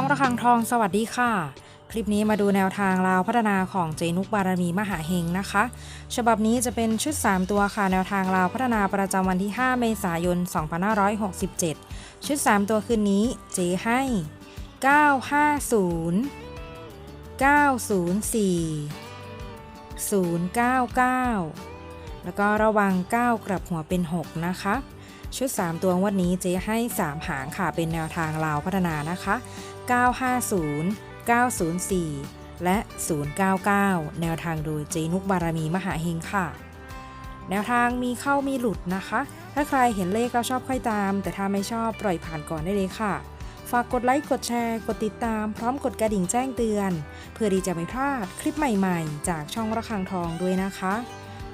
ช่องระฆังทองสวัสดีค่ะ คลิปนี้มาดูแนวทางราวพัฒนาของเจนุกบารมีมหาเฮงนะคะ ฉบับนี้จะเป็นชุด 3 ตัวค่ะ แนวทางราวพัฒนาประจำวันที่ 5 เมษายน 2567 ชุด 3 ตัวคืนนี้เจให้ 950 904 099 แล้วก็ระวัง 9 กลับหัวเป็น 6 นะคะ ชุด 3 ตัววันนี้เจ๊ให้ 3 หางค่ะเป็นแนวทางลาวพัฒนานะคะ 950 904 และ 099 แนวทางโดยเจนุกบารมีมหาเฮงค่ะ แนวทางมีเข้ามีหลุดนะคะ ถ้าใครเห็นเลขแล้วชอบค่อยตาม แต่ถ้าไม่ชอบปล่อยผ่านก่อนได้เลยค่ะฝากกดไลค์ กดแชร์ กดติดตาม พร้อมกดกระดิ่งแจ้งเตือน เพื่อที่จะไม่พลาดคลิปใหม่ๆ จากช่องระฆังทองด้วยนะคะ